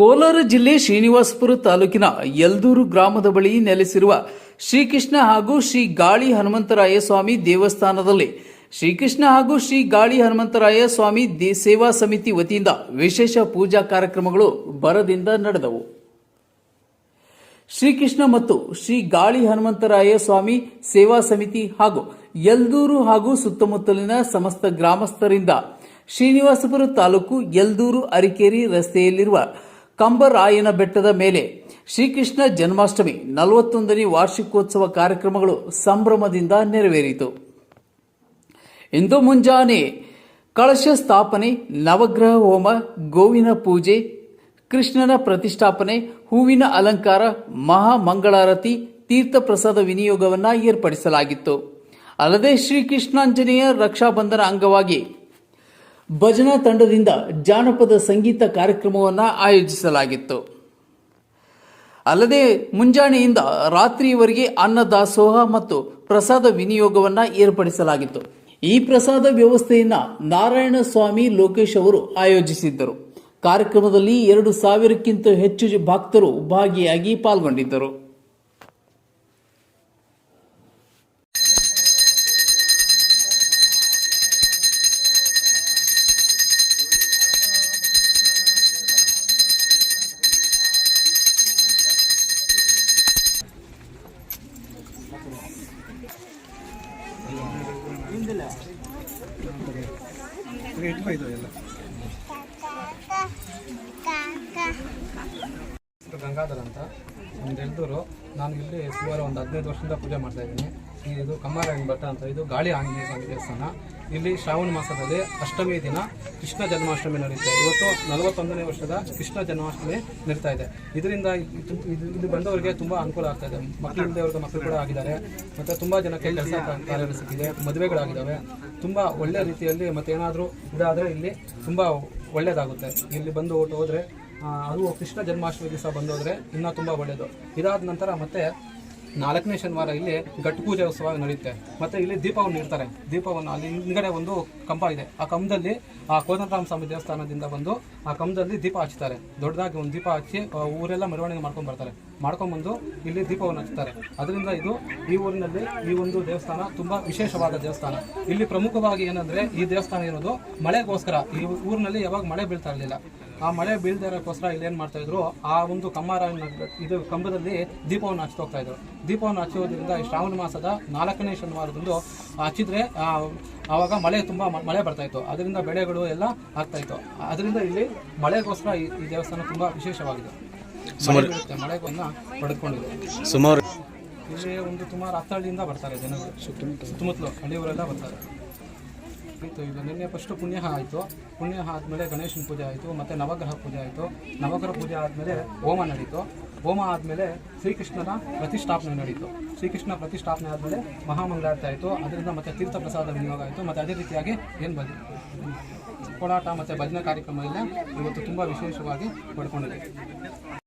ಕೋಲಾರ ಜಿಲ್ಲೆ ಶ್ರೀನಿವಾಸಪುರ ತಾಲೂಕಿನ ಯಲ್ದೂರು ಗ್ರಾಮದ ಬಳಿ ನೆಲೆಸಿರುವ ಶ್ರೀಕೃಷ್ಣ ಹಾಗೂ ಶ್ರೀ ಗಾಳಿ ಹನುಮಂತರಾಯ ಸ್ವಾಮಿ ದೇವಸ್ಥಾನದಲ್ಲಿ ಶ್ರೀಕೃಷ್ಣ ಹಾಗೂ ಶ್ರೀ ಗಾಳಿ ಹನುಮಂತರಾಯ ಸ್ವಾಮಿ ಸೇವಾ ಸಮಿತಿ ವತಿಯಿಂದ ವಿಶೇಷ ಪೂಜಾ ಕಾರ್ಯಕ್ರಮಗಳು ಬರದಿಂದ ನಡೆದವು. ಶ್ರೀಕೃಷ್ಣ ಮತ್ತು ಶ್ರೀ ಗಾಳಿ ಹನುಮಂತರಾಯ ಸ್ವಾಮಿ ಸೇವಾ ಸಮಿತಿ ಹಾಗೂ ಯಲ್ದೂರು ಹಾಗೂ ಸುತ್ತಮುತ್ತಲಿನ ಸಮಸ್ತ ಗ್ರಾಮಸ್ಥರಿಂದ ಶ್ರೀನಿವಾಸಪುರ ತಾಲೂಕು ಯಲ್ದೂರು ಅರಿಕೇರಿ ರಸ್ತೆಯಲ್ಲಿರುವ ಕಂಬರಾಯನ ಬೆಟ್ಟದ ಮೇಲೆ ಶ್ರೀಕೃಷ್ಣ ಜನ್ಮಾಷ್ಟಮಿ ನಲವತ್ತೊಂದನೇ ವಾರ್ಷಿಕೋತ್ಸವ ಕಾರ್ಯಕ್ರಮಗಳು ಸಂಭ್ರಮದಿಂದ ನೆರವೇರಿತು. ಇಂದು ಮುಂಜಾನೆ ಕಳಶ ಸ್ಥಾಪನೆ, ನವಗ್ರಹ ಹೋಮ, ಗೋವಿನ ಪೂಜೆ, ಕೃಷ್ಣನ ಪ್ರತಿಷ್ಠಾಪನೆ, ಹೂವಿನ ಅಲಂಕಾರ, ಮಹಾಮಂಗಳಾರತಿ ತೀರ್ಥ ಪ್ರಸಾದ ವಿನಿಯೋಗವನ್ನು ಏರ್ಪಡಿಸಲಾಗಿತ್ತು. ಅಲ್ಲದೆ ಶ್ರೀಕೃಷ್ಣಾಂಜನೇಯ ರಕ್ಷಾಬಂಧನ ಅಂಗವಾಗಿ ಭಜನಾ ತಂಡದಿಂದ ಜಾನಪದ ಸಂಗೀತ ಕಾರ್ಯಕ್ರಮವನ್ನು ಆಯೋಜಿಸಲಾಗಿತ್ತು. ಅಲ್ಲದೆ ಮುಂಜಾನೆಯಿಂದ ರಾತ್ರಿಯವರೆಗೆ ಅನ್ನದಾಸೋಹ ಮತ್ತು ಪ್ರಸಾದ ವಿನಿಯೋಗವನ್ನು ಏರ್ಪಡಿಸಲಾಗಿತ್ತು. ಈ ಪ್ರಸಾದ ವ್ಯವಸ್ಥೆಯನ್ನ ನಾರಾಯಣ ಸ್ವಾಮಿ ಲೋಕೇಶ್ ಅವರು ಆಯೋಜಿಸಿದ್ದರು. ಕಾರ್ಯಕ್ರಮದಲ್ಲಿ ಎರಡು ಸಾವಿರಕ್ಕಿಂತ ಹೆಚ್ಚು ಭಕ್ತರು ಭಾಗಿಯಾಗಿ ಪಾಲ್ಗೊಂಡಿದ್ದರು. ಗಂಗಾಧರ್ ಅಂತ. ಒಂದು ಎಲ್ದೂರು ನಾನು ಇಲ್ಲಿ ಸುಮಾರು ಒಂದು ಹದಿನೈದು ವರ್ಷದಿಂದ ಪೂಜೆ ಮಾಡ್ತಾ ಇದ್ದೀನಿ. ಇದು ಕಮ್ಮಾರಾಯಣ ಅಂತ. ಇದು ಗಾಳಿ ಆಂಜನೇಯ ಸ್ವಾಮಿ ದೇವಸ್ಥಾನ. ಇಲ್ಲಿ ಶ್ರಾವಣ ಮಾಸದಲ್ಲಿ ಅಷ್ಟಮಿ ದಿನ ಕೃಷ್ಣ ಜನ್ಮಾಷ್ಟಮಿ ನಡೆಯುತ್ತೆ ಇವತ್ತು ನಲವತ್ತೊಂದನೇ ವರ್ಷದ ಕೃಷ್ಣ ಜನ್ಮಾಷ್ಟಮಿ ನಡೀತಾ ಇದೆ. ಇದರಿಂದ ಇದು ಬಂದವರಿಗೆ ತುಂಬ ಅನುಕೂಲ ಆಗ್ತಾ ಇದೆ. ಮಕ್ಕಳಿಲ್ಲದವ್ರಿಗೆ ಮಕ್ಕಳು ಕೂಡ ಆಗಿದ್ದಾರೆ. ಮತ್ತು ತುಂಬ ಜನಕ್ಕೆ ಕೆಲಸ ಕಾರ್ಯ ಸಿಕ್ಕಿದೆ. ಮದುವೆಗಳಾಗಿದ್ದಾವೆ. ತುಂಬ ಒಳ್ಳೆ ರೀತಿಯಲ್ಲಿ ಮತ್ತೆ ಏನಾದರೂ ಇದಾದರೆ ಇಲ್ಲಿ ತುಂಬ ಒಳ್ಳೆಯದಾಗುತ್ತೆ ಇಲ್ಲಿ ಬಂದು ಹೋದರೆ ಅದು ಕೃಷ್ಣ ಜನ್ಮಾಷ್ಟಮಿ ದಿವಸ ಬಂದೋದ್ರೆ ಇನ್ನೂ ತುಂಬ ಒಳ್ಳೆಯದು ಇದಾದ ನಂತರ ಮತ್ತೆ ನಾಲ್ಕನೇ ಶನಿವಾರ ಇಲ್ಲಿ ಘಟ್ ಪೂಜೆ ಉತ್ಸವ ನಡೆಯುತ್ತೆ. ಮತ್ತೆ ಇಲ್ಲಿ ದೀಪವನ್ನು ಇಡ್ತಾರೆ. ದೀಪವನ್ನು ಅಲ್ಲಿ ಹಿಂದ್ಗಡೆ ಒಂದು ಕಂಬ ಇದೆ. ಆ ಕಂಬದಲ್ಲಿ, ಆ ಕೋದಂಡರಾಮ ಸ್ವಾಮಿ ದೇವಸ್ಥಾನದಿಂದ ಬಂದು ಆ ಕಂಬದಲ್ಲಿ ದೀಪ ಹಚ್ತಾರೆ ದೊಡ್ಡದಾಗಿ ಒಂದು ದೀಪ ಹಚ್ಚಿ ಊರೆಲ್ಲ ಮೆರವಣಿಗೆ ಮಾಡ್ಕೊಂಡು ಬರ್ತಾರೆ. ಮಾಡ್ಕೊಂಡ್ಬಂದು ಇಲ್ಲಿ ದೀಪವನ್ನು ಹಚ್ತಾರೆ ಅದರಿಂದ ಇದು ಈ ಊರಿನಲ್ಲಿ ಈ ಒಂದು ದೇವಸ್ಥಾನ ತುಂಬಾ ವಿಶೇಷವಾದ ದೇವಸ್ಥಾನ. ಇಲ್ಲಿ ಪ್ರಮುಖವಾಗಿ ಏನಂದ್ರೆ ಈ ದೇವಸ್ಥಾನ ಇರೋದು ಮಳೆಗೋಸ್ಕರ. ಈ ಊರಿನಲ್ಲಿ ಯಾವಾಗ ಮಳೆ ಬೀಳ್ತಾ ಇರಲಿಲ್ಲ. ಆ ಮಳೆ ಬೀಳದೇ ಇರೋಕ್ಕೋಸ್ಕರ ಇಲ್ಲಿ ಏನ್ ಮಾಡ್ತಾ ಇದ್ರು ಆ ಒಂದು ಕಮ್ಮಾರ ಇದು ಕಂಬದಲ್ಲಿ ದೀಪವನ್ನು ಹಚ್ತಾ ಹೋಗ್ತಾ ಇದ್ರು. ದೀಪವನ್ನು ಹಚ್ಚುವುದರಿಂದ ಈ ಶ್ರಾವಣ ಮಾಸದ ನಾಲ್ಕನೇ ಶನಿವಾರದಂದು ಹಚ್ಚಿದ್ರೆ ಆವಾಗ ಮಳೆ ತುಂಬಾ ಮಳೆ ಬರ್ತಾ ಇತ್ತು. ಅದರಿಂದ ಬೆಳೆಗಳು ಎಲ್ಲ ಆಗ್ತಾ ಇತ್ತು. ಅದರಿಂದ ಇಲ್ಲಿ ಮಳೆಗೋಸ್ಕರ ಈ ಈ ದೇವಸ್ಥಾನ ತುಂಬಾ ವಿಶೇಷವಾಗಿದೆ. ಮಳೆ ಬೀಳುತ್ತೆ, ಮಳೆಗನ್ನ ಪಡೆದುಕೊಂಡಿದೆ. ಸುಮಾರು ಇಲ್ಲಿ ಒಂದು ಸುಮಾರು ಹತ್ತಳ್ಳಿಯಿಂದ ಬರ್ತಾರೆ ಜನಗಳು. ಸುತ್ತಮುತ್ತಲು ಹಳ್ಳಿಯವರೆಲ್ಲ ಬರ್ತಾರೆ. ಆಯಿತು ಈಗ ನಿನ್ನೆ ಫಸ್ಟು ಪುಣ್ಯ ಆಯಿತು. ಪುಣ್ಯ ಆದಮೇಲೆ ಗಣೇಶನ ಪೂಜೆ ಆಯಿತು, ಮತ್ತು ನವಗ್ರಹ ಪೂಜೆ ಆಯಿತು. ನವಗ್ರಹ ಪೂಜೆ ಆದಮೇಲೆ ಹೋಮ ನಡೀತು. ಹೋಮ ಆದಮೇಲೆ ಶ್ರೀಕೃಷ್ಣನ ಪ್ರತಿಷ್ಠಾಪನೆ ನಡೀತು. ಶ್ರೀಕೃಷ್ಣ ಪ್ರತಿಷ್ಠಾಪನೆ ಆದಮೇಲೆ ಮಹಾಮಂಗಳಾರತಿ ಆಯಿತು. ಅದರಿಂದ ಮತ್ತೆ ತೀರ್ಥ ಪ್ರಸಾದ ವಿನಿಯೋಗ ಆಯಿತು. ಮತ್ತು ಅದೇ ರೀತಿಯಾಗಿ ಏನು ಬಂದು ಕೋಲಾಟ ಮತ್ತು ಭಜನಾ ಕಾರ್ಯಕ್ರಮ ಇಲ್ಲ ಇವತ್ತು ತುಂಬ ವಿಶೇಷವಾಗಿ ಪಡ್ಕೊಂಡಿದೆ.